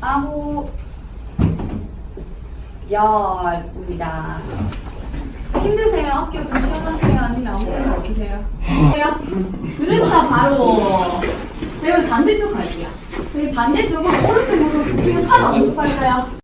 아홉, 열, 좋습니다. 힘드세요? 학교 좀 시험하세요? 아니면 아무 생각 없으세요? 해요? 그렇죠, 바로. 제가 반대쪽 갈게요. 저희 반대쪽은 오른쪽으로 굽히면 팔 어떻게 할까요?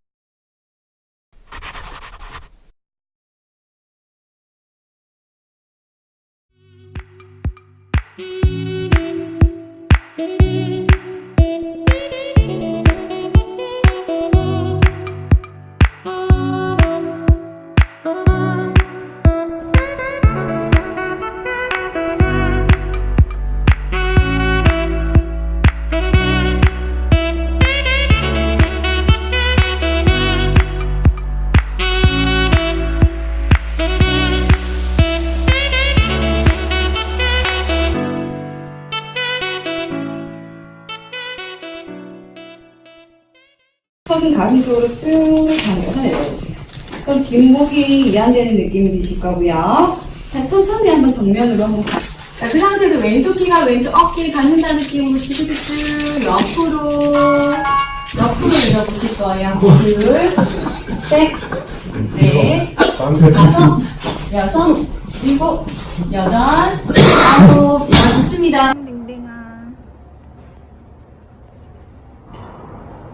턱은 가슴 쪽으로 쭉 당겨서 내려오세요. 그럼 뒷목이 이완되는 느낌이 드실 거고요. 자, 천천히 한번 정면으로 한번 가. 자, 그 상태에서 왼쪽 귀가 왼쪽 어깨에 닿는다는 느낌으로 쭉 옆으로 옆으로 내려보실 거예요. 둘, 셋, 넷, 다섯, 여섯, 일곱, 여덟, 아홉, 열 좋습니다.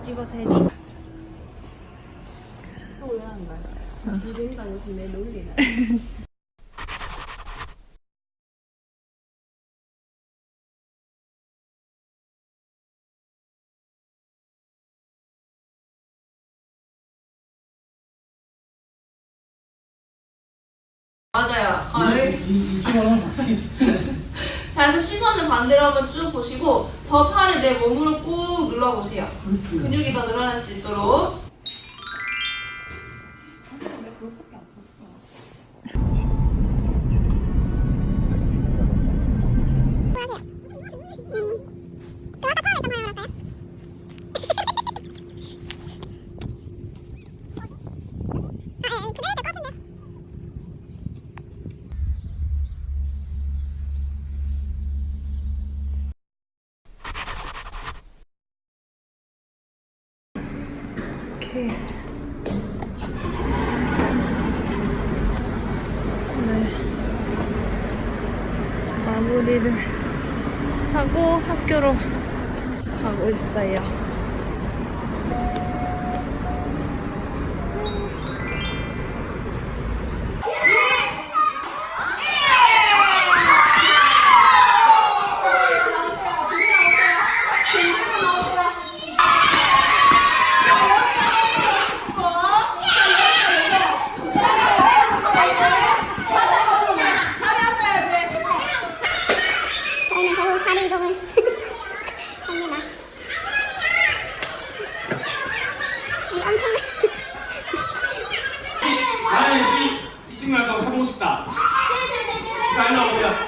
이거 되니? 맞아요. 아. 자, 그래서 시선을 반대로 한번 쭉 보시고 더 팔을 내 몸으로 꾹 눌러보세요. 근육이 더 늘어날 수 있도록. 이렇게 오늘 마무리를 하고 학교로 가고 있어요. 저희는 결국 자리 이동을 합니다. 이 엄청난 나는 또 해보고 싶다. 자, 일로 와보세요.